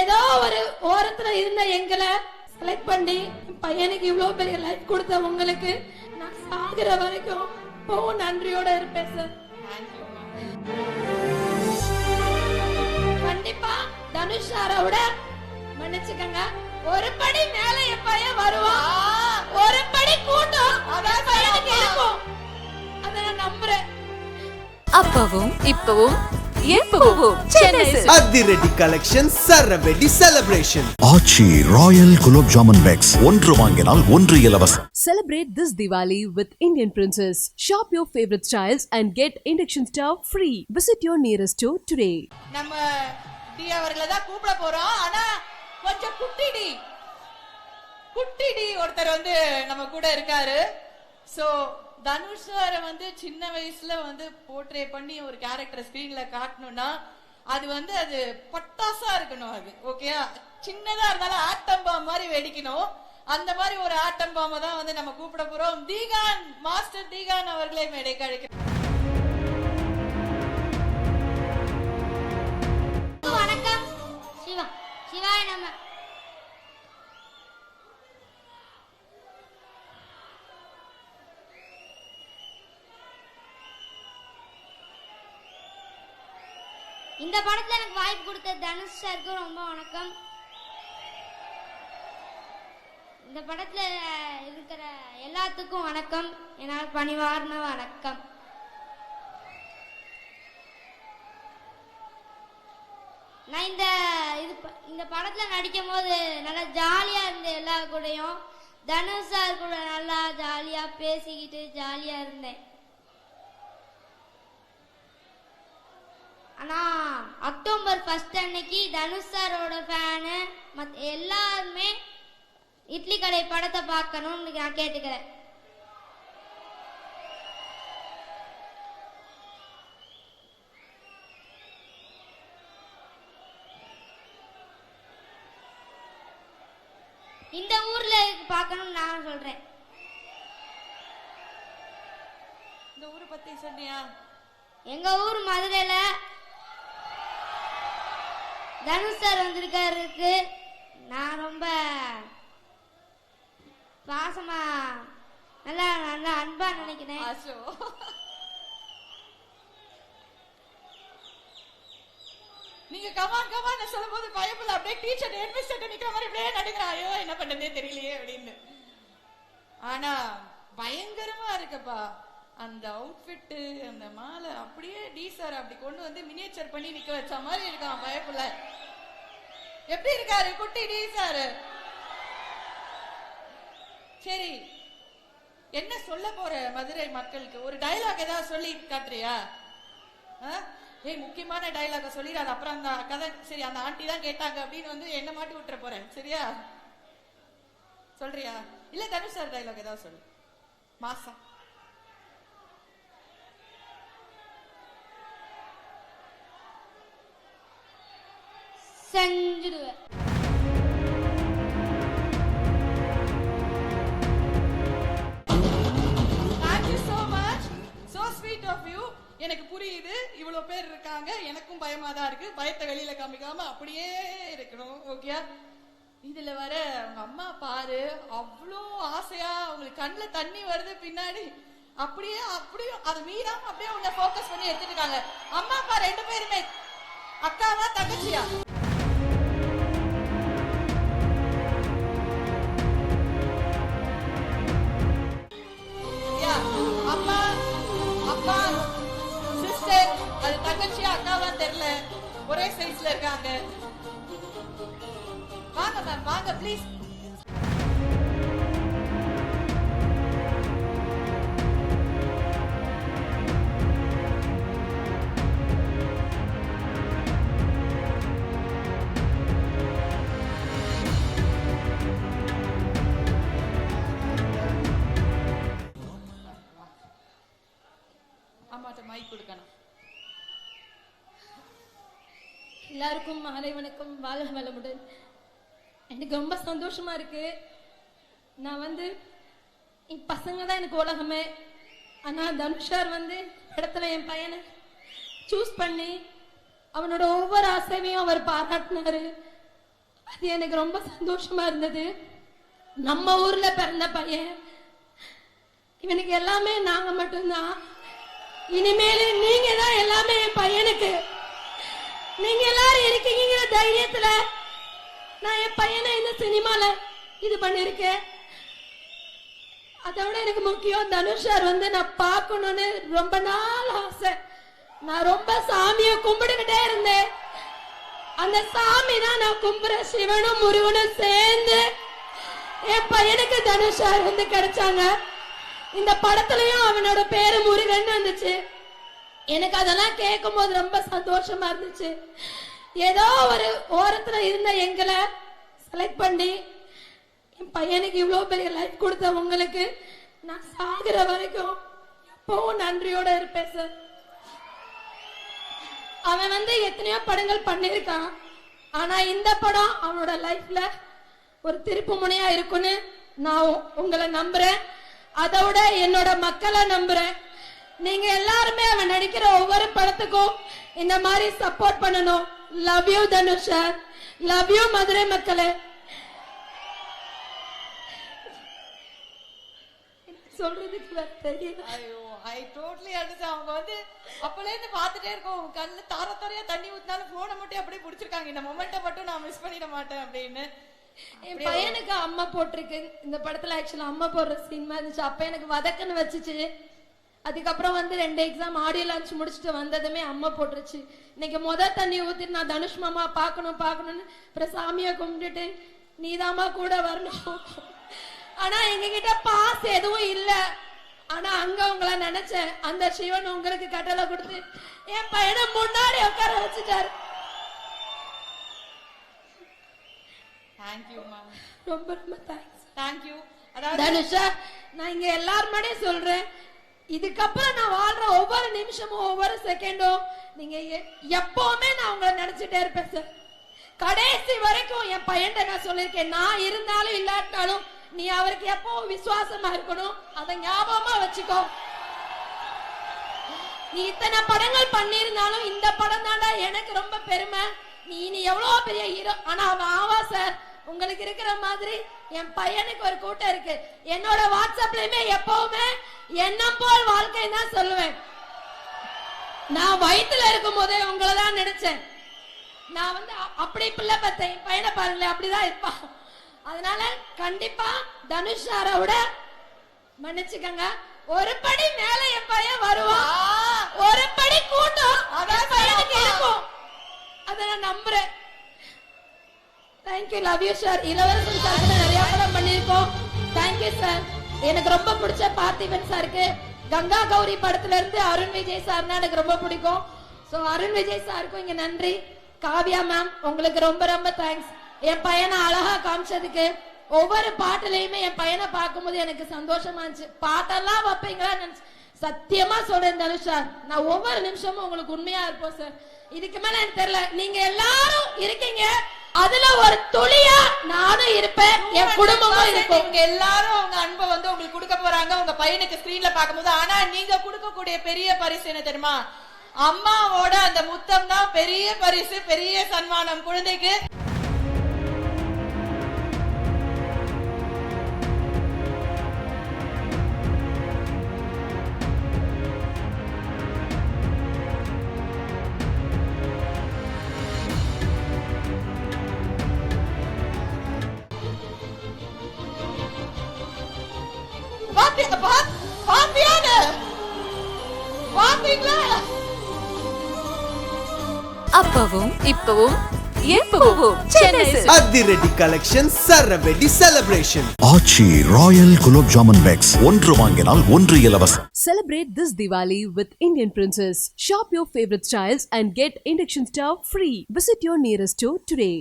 ஏதோ ஒரு ஓரத்துல இருந்த எங்களை செலக்ட் பண்ணி பையனுக்கு இவ்வளவு பெரிய லைஃப் கொடுத்த உங்களுக்கு நான் சாகுற வரைக்கும் இப்பவும் நன்றியோட இருப்பேன் சார் கண்டிப்பா தனுஷ் சாரை விட மன்னிச்சுக்கங்க. ஒரு படி மேல என் பையன் வருவான் ஒரு படி கூட்டம் என் பையனுக்கு இருக்கும். அதை நான் நம்புறேன். அப்பவும் இப்பவும். அதிரடி collection சரவெடி celebration Aachi royal gulab jamun packs ஒன்று வாங்கினால் ஒன்று இலவசம் Celebrate this Diwali with Indian Princess. Shop your favorite styles and get induction stove free. Visit your nearest store today. நம்ம டி அவர்களை தான் கூப்பிட போறோம் ஆனா கொஞ்சம் குட்டி டி குட்டி டி ஒருத்தர் வந்து நம்ம கூட இருக்காரு சோ தனுஷ் சாரை வந்து சின்ன வயசுல வந்து போர்ட்ரே பண்ணி ஒரு கேரக்டர் ஸ்கிரீன்ல காட்டணும்னா அது வந்து அது பட்டாசா இருக்கணும் அது ஓகேயா சின்னதா இருந்தாலும் ஆட்டம் பாம் மாதிரி வெடிக்கணும். அந்த மாதிரி ஒரு ஆட்டம் பாம்பை தான் வந்து நம்ம கூப்பிட போறோம். தீகான் மாஸ்டர் தீகான் அவர்களை மேடைக்கு அழைக்கிறோம். வணக்கம். சிவா சிவாய நம்ம இந்த படத்துல எனக்கு வாய்ப்பு கொடுத்த தனுஷ் சாருக்கும் ரொம்ப வணக்கம். இந்த படத்துல இருக்கிற எல்லாத்துக்கும் வணக்கம். என்னால் பணிவார்ந்த வணக்கம். நான் இந்த இது இந்த படத்துல நடிக்கும் போது நல்லா ஜாலியா இருந்தேன் எல்லா கூடயும் தனுஷ் சார் கூட நல்லா ஜாலியா பேசிக்கிட்டு ஜாலியா இருந்தேன் ஆனா அக்டோபர் ஃபர்ஸ்ட் அன்னைக்கு தனுஷ் சாரோட ஃபேனு மத் எல்லாருமே இட்லி கடை படத்தை பார்க்கணும்னு நான் கேட்டுக்கிறேன். இந்த ஊர்ல பார்க்கணும்னு நான் சொல்றேன். இந்த ஊரை பத்தி சொன்னியா? எங்க ஊர் மதுரையில தனுஷ் சார் வந்திருக்காருக்கு. நான் ரொம்ப பாசமா நல்லா நல்லா அன்பா நினைக்கிறேன். நீங்க கமான் கமான் சொல்லும் போது பயப்படல அப்படியே டீச்சர் ஹெட்மிஸ்டர் நிக்கிற மாதிரி அப்படியே நடுங்கிறான் ஐயோ என்ன பண்றதே தெரியலையே அப்படின்னு. ஆனா பயங்கரமா இருக்குப்பா. அந்த அவுட்ஃபிட்டு அந்த மாலை அப்படியே டி சார் அப்படி கொண்டு வந்து மினியேச்சர் பண்ணி நிக்க வச்ச மாதிரி இருக்கான் பயப்புல. எப்படி இருக்காரு குட்டி டி சார் சரி என்ன சொல்ல போற மதுரை மக்களுக்கு? ஒரு டைலாக் ஏதாவது சொல்லி காட்டுறியா? ஆ? ஏய் முக்கியமான டைலாக சொல்லிடாது. அப்புறம் அந்த கதை சரி அந்த ஆண்டி தான் கேட்டாங்க அப்படின்னு வந்து என்ன மாட்டி விட்டுற போறேன் சரியா? சொல்றியா? இல்ல தனுஷ் சார் டைலாக் ஏதாவது சொல்லு. மாசா. செஞ்சிடுவேன். தேங்க் யூ எனக்கு புரியுது. இவ்வளவு பேர் இருக்காங்க. எனக்கும் பயமா தான் இருக்கு. பயத்தை வெளியில காமிக்காம அப்படியே இருக்கணும். ஓகே இதுல வர உங்க அம்மா பாரு. அவ்வளோ ஆசையா அவங்களுக்கு கண்ணுல தண்ணி வருது பின்னாடி. அப்படியே அப்படியே அதை மீறாம அப்படியே உன்னை ஃபோக்கஸ் பண்ணி எடுத்துட்டு இருக்காங்க. அம்மா அப்பா ரெண்டு பேருமே. அக்காவா தங்கச்சியா? ப்ளீஸ் அம்மாட்ட மைக் கொடுக்கணும். எல்லாருக்கும் மாலை வணக்கம். வாழ்க வளமுடன். எனக்கு ரொம்ப சந்தோஷமா இருக்கு. நான் வந்து என் பசங்க தான் எனக்கு உலகமே. ஆனா தனுஷார் வந்து இடத்துல என் பையனை சூஸ் பண்ணி அவனோட ஒவ்வொரு ஆசையையும் அவர் பாராட்டினாரு. அது எனக்கு ரொம்ப சந்தோஷமா இருந்தது. நம்ம ஊர்ல பிறந்த பையன். இவனுக்கு எல்லாமே நாங்க மட்டும்தான். இனிமேல் நீங்க தான் எல்லாமே என் பையனுக்கு. நீங்க எல்லாரும் இருக்கீங்கிற தைரியத்துல நான் என் பையனை இந்த சினிமால இது பண்ணிருக்கேன். அதை விட எனக்கு முக்கியம் தனுஷ் சார் வந்து நான் பார்க்கணும்னு ரொம்ப நாள் ஆசை. நான் ரொம்ப சாமியை கும்பிட்டுக்கிட்டே இருந்தேன். அந்த சாமி தான் நான் கும்பிட சிவனும் முருகனும் சேர்ந்து என் பையனுக்கு தனுஷ் சார் வந்து கிடைச்சாங்க. இந்த படத்துலயும் அவனோட பேரு முருகன் வந்துச்சு. எனக்கு அதெல்லாம் கேட்கும் போது ரொம்ப சந்தோஷமா இருந்துச்சு. ஏதோ ஒரு ஓரத்துல இருந்த எங்களை செலக்ட் பண்ணி என் பையனுக்கு இவ்வளவு பெரிய லைஃப் கொடுத்த உங்களுக்கு நான் சாகுற வரைக்கும் எப்பவும் நன்றியோட இருப்பேன் சார் அவன் வந்து எத்தனையோ படங்கள் பண்ணிருக்கான் ஆனா இந்த படம் அவனோட லைஃப்ல ஒரு திருப்பு முனையா இருக்கும்னு நான் உங்களை நம்புறேன். அதோட என்னோட மக்களை நம்புறேன். நீங்க எல்லாருமே அவன் நடிக்கிற ஒவ்வொரு படத்துக்கும் இந்த மாதிரி சப்போர்ட் பண்ணணும். Love you Dhanush sir love you Madurai மக்களே சொல்றதுக்கு ஐயோ ஐ டோட்டலி அண்டர்ஸ்டாண்ட் அவங்க வந்து அப்பல இருந்து பார்த்துட்டே இருக்கோம். கண்ணுல தார தாரையா தண்ணி ஊத்தினாலும் போனை மட்டும் அப்படியே புடிச்சிருக்காங்க. இந்த மொமெண்ட்டை மட்டும் நான் மிஸ் பண்ணிட மாட்டேன் அப்படின்னு. என் பையனுக்கு அம்மா போட்டிருக்கு. இந்த படத்துல ஆக்சுவலா அம்மா போடுற சீன் இருந்துச்சு. அப்ப எனக்கு வதக்குன்னு வச்சுச்சு. அதுக்கப்புறம் வந்து ரெண்டு எக்ஸாம் ஆடியோ லான்ச் முடிச்சுட்டு வந்ததுமே அம்மா போட்டுருச்சு. இன்னைக்கு முத தண்ணி ஊத்திட்டு நான் தனுஷ் மாமா பார்க்கணும் பார்க்கணும்னு அப்புறம் சாமியை கும்பிட்டுட்டு நீதாம்மா கூட வரணும். ஆனா எங்க கிட்ட பாஸ் எதுவும் இல்ல. ஆனா அங்க உங்களை நினைச்சேன். அந்த சிவன் உங்களுக்கு கட்டளை கொடுத்து என் பையனை முன்னாடி உட்கார வச்சுட்டாரு. தேங்க்யூ மேம் ரொம்ப ரொம்ப தேங்க்ஸ் தேங்க்யூ அதாவது தனுஷா நான் இங்க எல்லார் முன்னாடியும் சொல்றேன். இதுக்கப்புறம் நான் வாழ்ற ஒவ்வொரு நிமிஷமும் ஒவ்வொரு செகண்டும் நீங்க எ- எப்பவுமே நான் உங்களை நினைச்சிட்டே இருப்பேன் சார் கடைசி வரைக்கும் என் பையன் நான் சொல்லியிருக்கேன் நான் இருந்தாலும் இல்லாட்டாலும் நீ அவருக்கு எப்பவும் விசுவாசமா இருக்கணும் அதை ஞாபகமா வச்சுக்கோ. நீ இத்தனை படங்கள் பண்ணியிருந்தாலும் இந்த படம் தாண்டா எனக்கு ரொம்ப பெருமை. நீ நீ எவ்வளவு பெரிய ஹீரோ ஆனா அவன் ஆவா சார் உங்களுக்கு இருக்கிற மாதிரி என் பையனுக்கு ஒரு கூட்டம் இருக்கு. என்னோட வாட்ஸ்அப்லயுமே எப்பவுமே எண்ணம் போல் வாழ்க்கை தான் சொல்லுவேன். நான் வயித்துல இருக்கும் போதே உங்களை தான் நினைச்சேன். நான் வந்து அப்படி பிள்ளை பத்தேன் என் பையனை பாருங்களேன் அப்படிதான் இருப்பான் அதனால கண்டிப்பா தனுஷ் சாரை விட மன்னிச்சுக்கங்க. ஒரு படி மேல என் பையன் வருவான். ஒரு படி கூட்டம் என் பையனுக்கு இருக்கும். அதை நான் நம்புறேன். Thank you love you sir Ilavarasan sir நிறைய படம் பண்ணியிருக்கோம். தேங்க்யூ சார் எனக்கு ரொம்ப பிடிச்ச பார்த்திபன் சாருக்கு கங்கா கௌரி படத்துல இருந்து அருண் விஜய் சார்னா எனக்கு ரொம்ப பிடிக்கும். ஸோ அருண் விஜய் சாருக்கும் இங்க நன்றி. காவ்யா மேம் உங்களுக்கு ரொம்ப ரொம்ப தேங்க்ஸ் என் பையனை அழகா காமிச்சதுக்கு ஒவ்வொரு பாட்டுலயுமே என் பையனை பார்க்கும்போது எனக்கு சந்தோஷமா இருந்துச்சு. பாட்டெல்லாம் வைப்பீங்களா நினைச்சு சத்தியமா சொல்றேன் தனுஷ் சார் நான் ஒவ்வொரு நிமிஷமும் உங்களுக்கு உண்மையா இருப்போம் சார் இதுக்கு மேல எனக்கு தெரியல. நீங்க எல்லாரும் இருக்கீங்க. அதுல ஒரு துளியா நானும் இருப்பேன். என் குடும்பமும் இருக்கும். இவங்க எல்லாரும் உங்க அன்பை வந்து உங்களுக்கு கொடுக்க போறாங்க. உங்க பையனுக்கு ஸ்கிரீன்ல பார்க்கும்போது ஆனா நீங்க கொடுக்கக்கூடிய பெரிய பரிசு என்ன தெரியுமா? அம்மாவோட அந்த முத்தம் தான் பெரிய பரிசு பெரிய சன்மானம். குழந்தைக்கு பாத்தி- பா- பாத்தியானு? பாத்தீங்களா அப்பவும் இப்பவும். அதிரடி collection சரவெடி celebration Aachi royal gulab jamun packs ஒன்று வாங்கினால் ஒன்று இலவசம் Celebrate this Diwali with Indian Princess. Shop your favorite styles and get induction stove free. Visit your nearest store today.